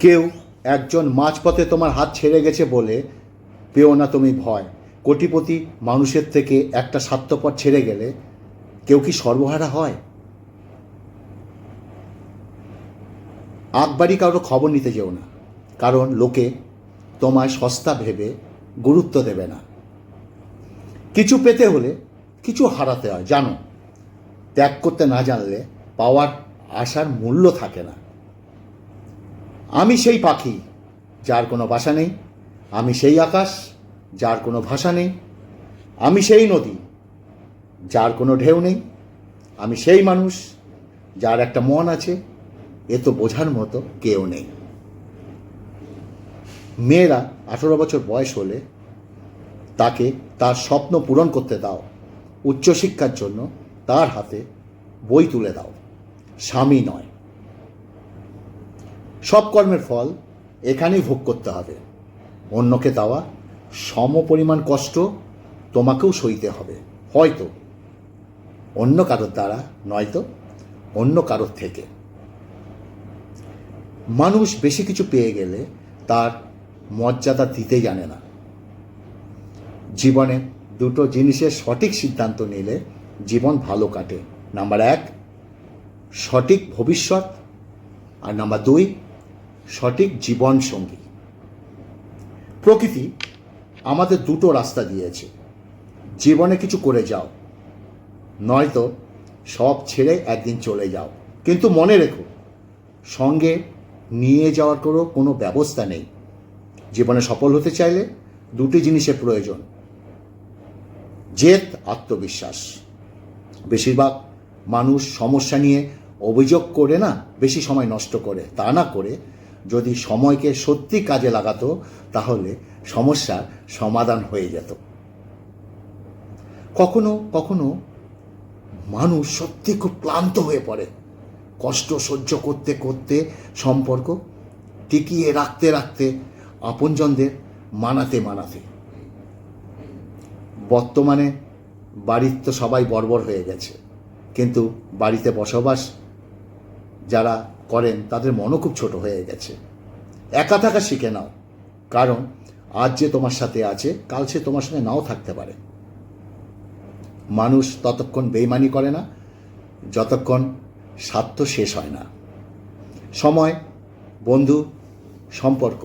কেউ একজন মাঝপথে তোমার হাত ছেড়ে গেছে বলে পেও না তুমি ভয়। কোটিপতি মানুষের থেকে একটা স্বার্থপর ছেড়ে গেলে কেউ কি সর্বহারা হয়? আকবারই কারও খবর নিতে যেও না, কারণ লোকে তোমায় সস্তা ভেবে গুরুত্ব দেবে না। কিছু পেতে হলে কিছু হারাতে হয়, জানো? ত্যাগ করতে না জানলে পাওয়ার আসার মূল্য থাকে না। আমি সেই পাখি, যার কোনো বাসা নেই। আমি সেই আকাশ, যার কোনো ভাষা নেই। আমি সেই নদী, যার কোনো ঢেউ নেই। আমি সেই মানুষ, যার একটা মন আছে, এ তো বোঝার মতো কেউ নেই। মেয়েরা আঠেরো বছর বয়স হলে তাকে তার স্বপ্ন পূরণ করতে দাও। উচ্চশিক্ষার জন্য তার হাতে বই তুলে দাও। স্বামী নয়। সব কর্মের ফল এখানেই ভোগ করতে হবে। অন্যকে দেওয়া সম পরিমাণ কষ্ট তোমাকেও সইতে হবে। হয়তো অন্য কারোর দ্বারা নয়তো অন্য কারোর থেকে। মানুষ বেশি কিছু পেয়ে গেলে তার মর্যাদা দিতে জানে না। জীবনে দুটো জিনিসের সঠিক সিদ্ধান্ত নিলে জীবন ভালো কাটে। নাম্বার এক, সঠিক ভবিষ্যৎ। আর নাম্বার দুই সঠিক জীবন সঙ্গী প্রকৃতি আমাদের দুটো রাস্তা দিয়েছে। জীবনে কিছু করে যাও, নয়তো সব ছেড়ে একদিন চলে যাও। কিন্তু মনে রেখো, সঙ্গে নিয়ে যাওয়ার কোনো কোনো ব্যবস্থা নেই। জীবনে সফল হতে চাইলে দুটি জিনিসের প্রয়োজন। জেদ, আত্মবিশ্বাস। বেশিরভাগ মানুষ সমস্যা নিয়ে অভিযোগ করে না, বেশি সময় নষ্ট করে। তা না করে যদি সময়কে সত্যি কাজে লাগাতো, তাহলে সমস্যার সমাধান হয়ে যেত। কখনো কখনো মানুষ সত্যি খুব ক্লান্ত হয়ে পড়ে। কষ্ট সহ্য করতে করতে সম্পর্ক টিকিয়ে রাখতে রাখতে আপনজনদের মানাতে মানাতে। বর্তমানে বাড়ির তো সবাই বর্বর হয়ে গেছে। কিন্তু বাড়িতে বসবাস যারা করেন, তাদের মনও খুব ছোট হয়ে গেছে। একা থাকা শিখে নাও, কারণ আজ যে তোমার সাথে আছে, কাল সে তোমার সঙ্গে নাও থাকতে পারে। মানুষ ততক্ষণ বেইমানি করে না, যতক্ষণ স্বার্থ শেষ হয় না। সময়, বন্ধু, সম্পর্ক,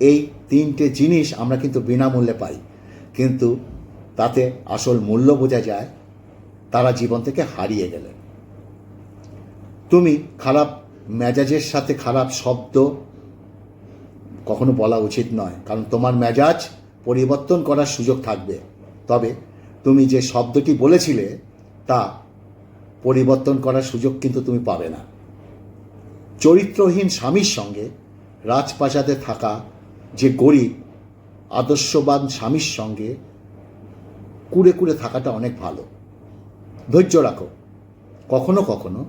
এই তিনটে জিনিস আমরা কিন্তু বিনামূল্যে পাই, কিন্তু তাতে আসল মূল্য বোঝা যায়, তারা জীবন থেকে হারিয়ে গেলেন। তুমি খারাপ মেজাজের সাথে খারাপ শব্দ কখনো বলা উচিত নয়। কারণ তোমার মেজাজ পরিবর্তন করার সুযোগ থাকবে। তবে তুমি যে শব্দটি বলেছিলে, তা পরিবর্তন করার সুযোগ কিন্তু তুমি পাবে না। চরিত্রহীন স্বামীর সঙ্গে রাজপ্রাসাদে থাকা যে গরিব, আদর্শবান স্বামীর সঙ্গে কুড়ে কুড়ে থাকাটা অনেক ভালো। ধৈর্য রাখো। কখনো কখনো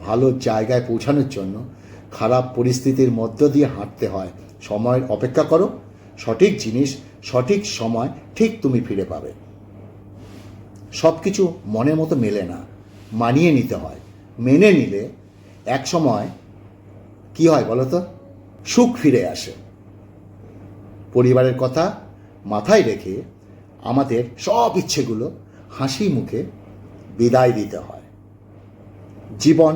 ভালো জায়গায় পৌঁছানোর জন্য খারাপ পরিস্থিতির মধ্য দিয়ে হাঁটতে হয়। সময়ের অপেক্ষা করো। সঠিক জিনিস, সঠিক সময় ঠিক তুমি ফিরে পাবে। সব কিছু মনের মতো মেলে না, মানিয়ে নিতে হয়। মেনে নিলে এক সময় কি হয় বলো তো? সুখ ফিরে আসে। পরিবারের কথা মাথায় রেখে আমাদের সব ইচ্ছেগুলো হাসি মুখে বিদায় দিতে হয়। জীবন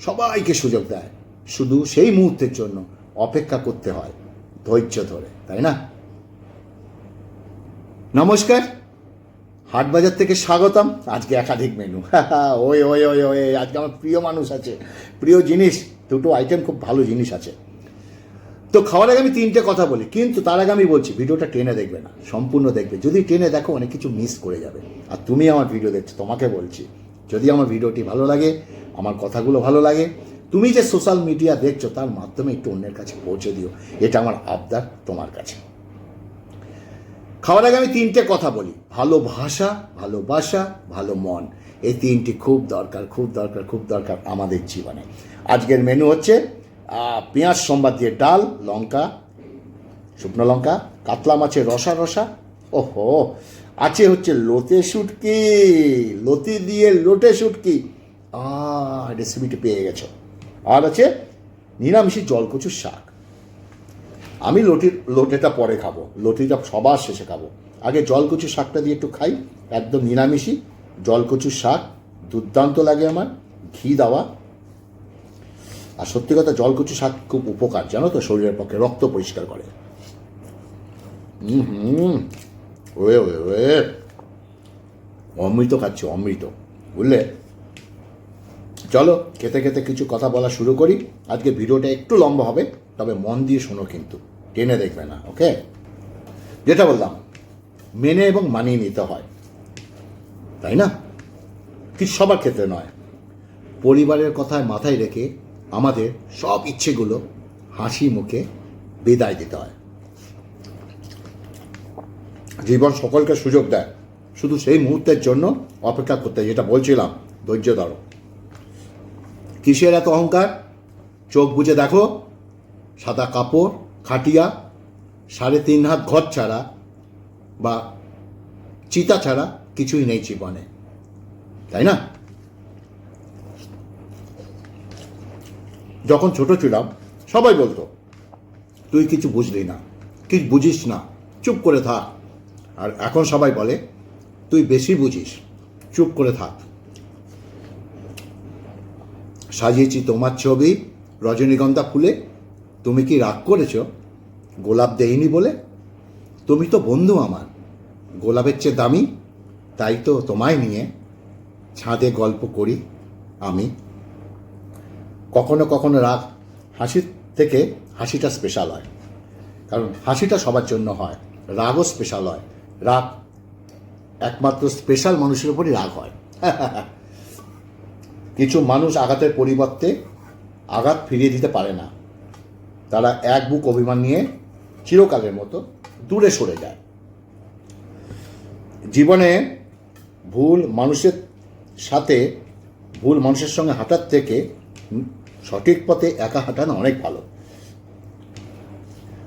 সবাইকে সুযোগ দেয়। শুধু সেই মুহূর্তের জন্য অপেক্ষা করতে হয়, ধৈর্য ধরে, তাই না? নমস্কার। হাটবাজার থেকে স্বাগতম। আজকে একাধিক মেনু ওই ওই ওই ওই, আজকে আমার প্রিয় মানুষ আছে। প্রিয় জিনিস, দুটো আইটেম খুব ভালো জিনিস আছে। তো খাওয়ার আগে আমি তিনটে কথা বলি, কিন্তু তার আগে আমি বলছি, ভিডিওটা টেনে দেখবে না, সম্পূর্ণ দেখবে। যদি টেনে দেখো, অনেক কিছু মিস করে যাবে। আর তুমি আমার ভিডিও দেখছ, তোমাকে বলছি, যদি আমার ভিডিওটি ভালো লাগে আমার কথাগুলো ভালো লাগে। তুমি যে সোশ্যাল মিডিয়া দেখছ, তার মাধ্যমে একটু অন্যের কাছে পৌঁছে দিও। এটা আমার আবদার তোমার কাছে। খাওয়ার আগে আমি তিনটে কথা বলি। ভালো ভাষা ভালোবাসা ভালো মন। এই তিনটি খুব দরকার খুব দরকার খুব দরকার আমাদের জীবনে। আজকের মেনু হচ্ছে পেঁয়াজ সম্বাদ দিয়ে ডাল, লঙ্কা, শুকনো লঙ্কা, কাতলা মাছের রসা রসা। ওহো! আছে হচ্ছে লোতে শুটকি। লতি দিয়ে লোটে শুটকি। রেসিপিটি পেয়ে গেছো। আর আছে নিরামিষি জলকচুর শাক। আমি লটির, লোটেটা পরে খাব। লটিটা সবার শেষে খাব। আগে জলকচুর শাকটা দিয়ে একটু খাই, একদম নিরামিষই। জলকচুর শাক, দুর্দান্ত লাগে আমার, ঘি দেওয়া। আর সত্যি কথা জলকচু শাক খুব উপকার, জানো তো, শরীরের পক্ষে, রক্ত পরিষ্কার করে। হুম ওয়ে ওয়ে ওয়ে। অমৃত খাচ্ছি, অমৃত, বুঝলে? চলো খেতে খেতে কিছু কথা বলা শুরু করি। আজকে ভিডিওটা একটু লম্বা হবে, তবে মন দিয়ে শোনো কিন্তু। টেনে দেখবে না, ওকে? যেটা বললাম, মেনে এবং মানিয়ে নিতে হয়। তাই না? কিছু সবার ক্ষেত্রে নয়। পরিবারের কথায় মাথায় রেখে আমাদের সব ইচ্ছেগুলো হাসি মুখে বিদায় দিতে হয়। জীবন সকলকে সুযোগ দেয়। শুধু সেই মুহূর্তের জন্য অপেক্ষা করতে যেটা বলছিলাম, ধৈর্য ধরো। কিসের এত অহংকার? চোখ বুজে দেখো, সাদা কাপড়, খাটিয়া, সাড়ে তিন হাত ঘর ছাড়া বা চিতা ছাড়া কিছুই নেই জীবনে। তাই না? যখন ছোট ছিলাম, সবাই বলতো, তুই কিছু বুঝলি না, কিছু বুঝিস না, চুপ করে থাক। আর এখন সবাই বলে, তুই বেশি বুঝিস, চুপ করে থাক। সাজিয়েছি তোমার ছবি। রজনীগন্ধা ফুলে। তুমি কি রাগ করেছ? গোলাপ দেইনি বলে? তুমি তো বন্ধু আমার। গোলাপের চেয়ে দামি। তাই তো তোমায় নিয়ে ছাদে গল্প করি আমি। কখনো কখনো রাগ হাসির থেকে হাসিটা স্পেশাল হয়। কারণ হাসিটা সবার জন্য হয়। রাগও স্পেশাল হয়। রাগ একমাত্র স্পেশাল মানুষের উপরই রাগ হয়। কিছু মানুষ আঘাতের পরিবর্তে আঘাত ফিরিয়ে দিতে পারে না। তারা এক বুক অভিমান নিয়ে চিরকালের মতো দূরে সরে যায়। জীবনে ভুল মানুষের সাথে ভুল মানুষের সঙ্গে হাঁটার থেকে সঠিক পথে একা হাঁটানো অনেক ভালো।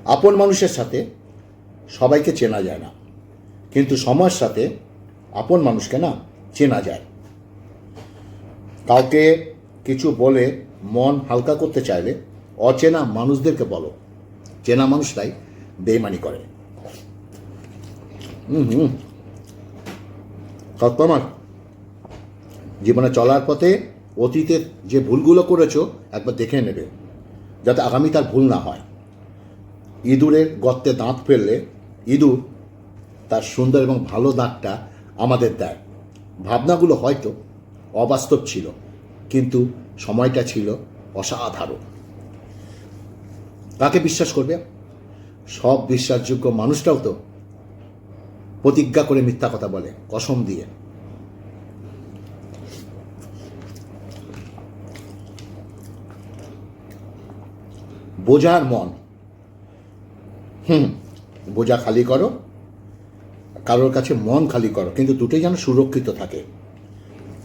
আপন মানুষের সাথে সবাইকে চেনা যায় না। কিন্তু সময়ের সাথে আপন মানুষকে না চেনা যায়। কাউকে কিছু বলে মন হালকা করতে চাইলে অচেনা মানুষদেরকে বলো। চেনা মানুষরাই বেইমানি করে। হুম জীবনে চলার পথে অতীতের যে ভুলগুলো করেছ একবার দেখে নেবে, যাতে আগামী তার ভুল না হয়। ইঁদুরের গর্তে দাঁত ফেললে ইঁদুর তার সুন্দর এবং ভালো দাঁতটা আমাদের দেয়। ভাবনাগুলো হয়তো অবাস্তব ছিল, কিন্তু সময়টা ছিল অসাধারণ। কাকে বিশ্বাস করবে? সব বিশ্বাসযোগ্য মানুষটাও তো প্রতিজ্ঞা করে মিথ্যা কথা বলে, কসম দিয়ে। বোঝার মন। হুম, বোঝা খালি করো, কারোর কাছে মন খালি করো, কিন্তু দুটোই যেন সুরক্ষিত থাকে।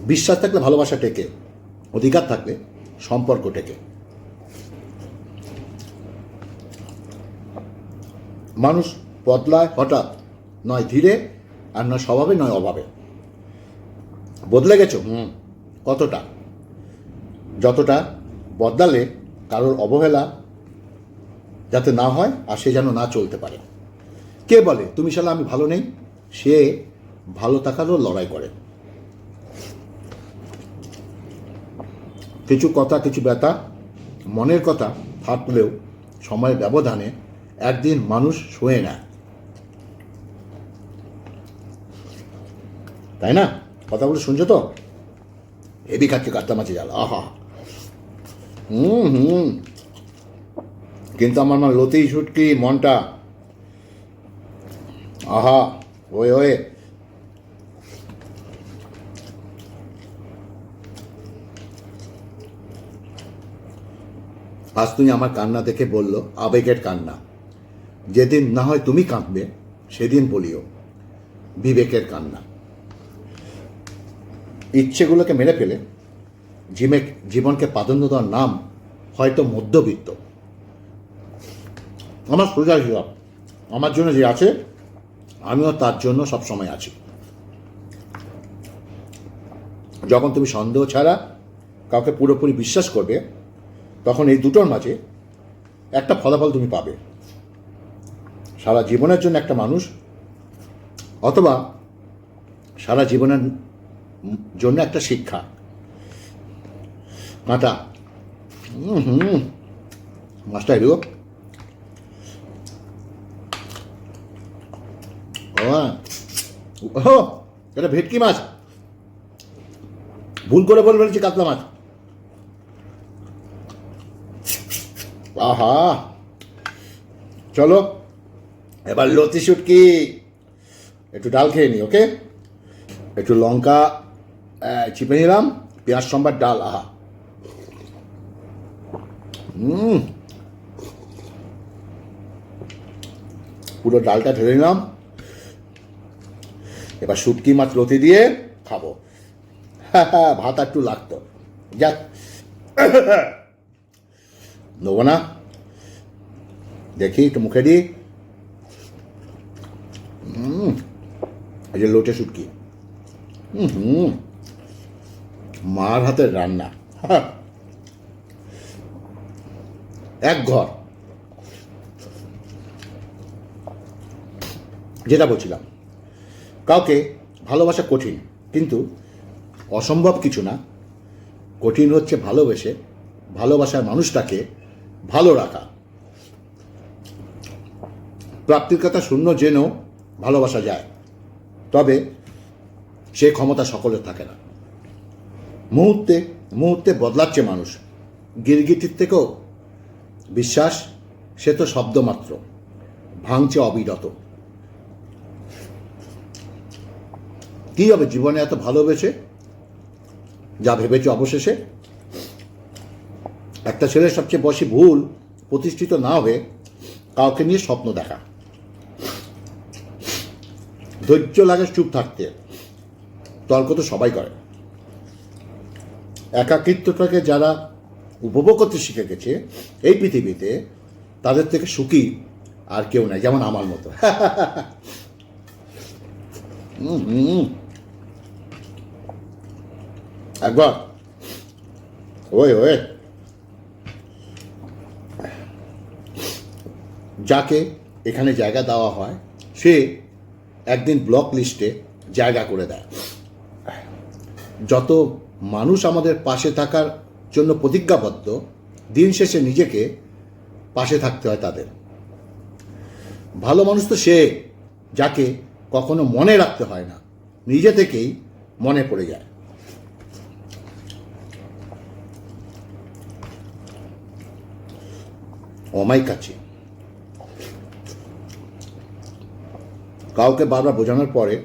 বিশ্বাস থাকলে ভালোবাসা টেকে অধিকার থাকলে সম্পর্ক টেকে। মানুষ বদলায় হঠাৎ নয় ধীরে আর নয় স্বভাবে নয় অভাবে। বদলে গেছো? হুম। কতটা? যতটা বদলালে কারোর অবহেলা যাতে না হয় আর সে যেন না চলতে পারে। কে বলে তুমি শালা আমি ভালো নেই? সে ভালো থাকারও লড়াই করে। কিছু কথা, কিছু ব্যথা, মনের কথা থাকলেও সময়ের ব্যবধানে একদিন মানুষ শোয়ে না। তাই না? কথাগুলো শুনছো তো? হেভি খাচ্ছে কাট্টা মাছি জাল আহা। হুম হুম। কিন্তু আমার মা লতেই ছুটকি মনটা। আহা, ওয়ে ওয়ে। আজ তুমি আমার কান্না দেখে বলল, আবেগের কান্না। যেদিন না হয় তুমি কাঁদবে, সেদিন বলিও, বিবেকের কান্না। ইচ্ছেগুলোকে মেরে ফেলে জিমে জীবনকে প্রাধান্য দেওয়ার নাম হয়তো মধ্যবিত্ত। আমার সোজা হিসাব, আমার জন্য যে আছে, আমিও তার জন্য সব সময় আছি। যখন তুমি সন্দেহ ছাড়া কাউকে পুরোপুরি বিশ্বাস করবে তখন এই দুটোর মাঝে একটা ফলাফল তুমি পাবে। সারা জীবনের জন্য একটা মানুষ অথবা সারা জীবনের জন্য একটা শিক্ষা। কাঁটা হুম ও এটা ভেটকি মাছ। ভুল করে বলে ফেলেছি কাতলা মাছ। আহা। চলো, এবার লতি শুটকি। একটু ডাল খেয়ে নি, ওকে? একটু লঙ্কা চিপে নিলাম, পেঁয়াজ, সম্বার, ডাল, আহা। হুম পুরো ডালটা ঢেলে নিলাম। এবার শুটকি মাছ লতি দিয়ে খাব। হ্যাঁ হ্যাঁ ভাত একটু লাগতো। যাক। নেব না দেখি একটু মুখে দিই। এই যে লোটে শুটকি। হুম হুম। মার হাতের রান্না। এক ঘর। যেটা বলছিলাম। কাউকে ভালোবাসা কঠিন, কিন্তু অসম্ভব কিছু না। কঠিন হচ্ছে ভালোবেসে ভালোবাসার মানুষটাকে ভালো রাখা। প্রাপ্তির কথা শূন্য জেনেও ভালোবাসা যায়। তবে সে ক্ষমতা সকলের থাকে না। মুহূর্তে মুহূর্তে বদলাচ্ছে মানুষ। গিরগিটির থেকেও বিশ্বাস, সে তো শব্দমাত্র। ভাঙছে অবিরত। কি হবে, জীবনে এত ভালোবেসে? যা ভেবেছে অবশেষে? একটা ছেলের সবচেয়ে বসে ভুল প্রতিষ্ঠিত না হয়ে কাউকে নিয়ে স্বপ্ন দেখা। ধৈর্য লাগে চুপ থাকতে। তর্ক তো সবাই করে। একাকিত্বটাকে যারা উপভোগ করতে শিখে গেছে এই পৃথিবীতে তাদের থেকে সুখী আর কেউ নাই, যেমন আমার মতো। একবার। ওই ওই। যাকে এখানে জায়গা দেওয়া হয়, সে একদিন ব্লক লিস্টে জায়গা করে দেয়। যত মানুষ আমাদের পাশে থাকার জন্য প্রতিজ্ঞাবদ্ধ, দিন শেষে নিজেকে পাশে থাকতে হয় তাদের। ভালো মানুষ তো সে যাকে কখনো মনে রাখতে হয় না, নিজে থেকেই মনে পড়ে যায়। অমাই কাছে কাউকে বারবার বোঝানোর পরে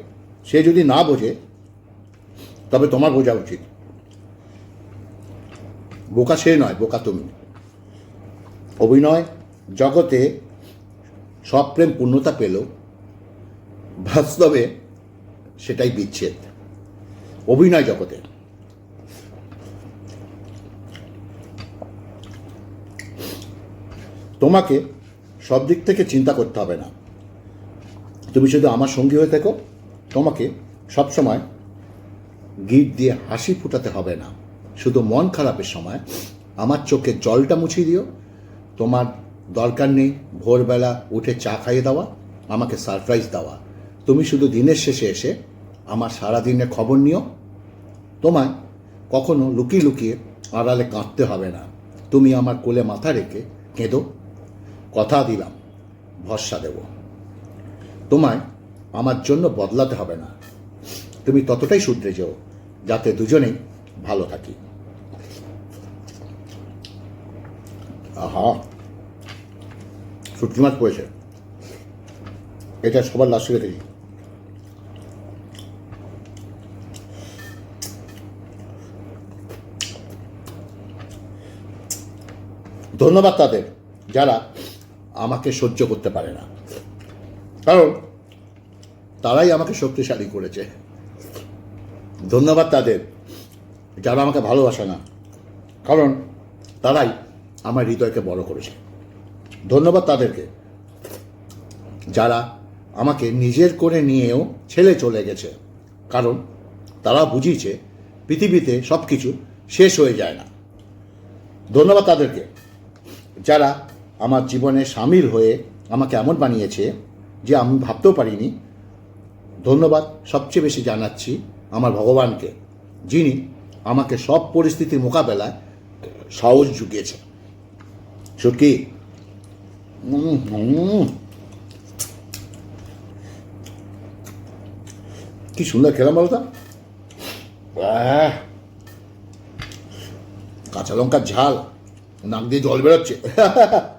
সে যদি না বোঝে, তবে তোমার বোঝা উচিত। বোকা সে নয়, বোকা তুমি। অভিনয় জগতে সব প্রেম পূর্ণতা পেল, বাস্তবে সেটাই বিচ্ছেদ। অভিনয় জগতে। তোমাকে সব দিক থেকে চিন্তা করতে হবে না। তুমি শুধু আমার সঙ্গী হয়ে থেকো, তোমাকে সবসময় গিট দিয়ে হাসি ফুটাতে হবে না। শুধু মন খারাপের সময়। আমার চোখে জলটা মুছিয়ে দিও। তোমার দরকার নেই ভোরবেলা উঠে চা খাইয়ে দেওয়া, আমাকে সারপ্রাইজ দেওয়া। তুমি শুধু দিনের শেষে এসে আমার সারা দিনের খবর নিও। তোমায় কখনো লুকিয়ে লুকিয়ে আড়ালে কাঁদতে হবে না। তুমি আমার কোলে মাথা রেখে কেঁদো। কথা দিলাম, ভরসা দেব। তোমায় আমার জন্য বদলাতে হবে না। তুমি ততটাই শুধরে যেও, যাতে দুজনেই ভালো থাকি। আহা! শুটকি মাছ পড়েছে। এটা সবার লাস্টে রেখেছি ধন্যবাদ তাদের, যারা আমাকে সহ্য করতে পারে না। কারণ তারাই আমাকে শক্তিশালী করেছে। ধন্যবাদ তাদের, যারা আমাকে ভালোবাসে না। কারণ তারাই আমার হৃদয়কে বড় করেছে। ধন্যবাদ তাদেরকে, যারা আমাকে নিজের করে নিয়েও ছেলে চলে গেছে। কারণ তারা বুঝিয়েছে, পৃথিবীতে সব কিছু শেষ হয়ে যায় না। ধন্যবাদ তাদেরকে, যারা আমার জীবনে সামিল হয়ে আমাকে এমন বানিয়েছে যে আমি ভাবতেও পারিনি। ধন্যবাদ সবচেয়ে বেশি জানাচ্ছি আমার ভগবানকে, যিনি আমাকে সব পরিস্থিতির মোকাবেলায় সাহস জুগিয়েছে সত্যি। কি সুন্দর খেলাম বলতো কাঁচা লঙ্কার ঝাল, নাক দিয়ে জল বেরোচ্ছে।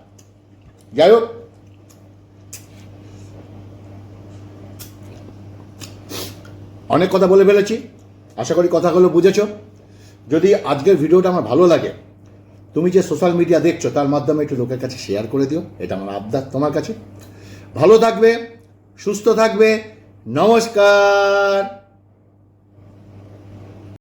যাই হোক। অনেক কথা বলে ফেলেছি। আশা করি কথাগুলো বুঝেছ। যদি আজকের ভিডিওটা আমার ভালো লাগে, তুমি যে সোশ্যাল মিডিয়া দেখছ, তার মাধ্যমে একটু লোকের কাছে শেয়ার করে দিও। এটা আমার আবদার তোমার কাছে। ভালো থাকবে, সুস্থ থাকবে। নমস্কার।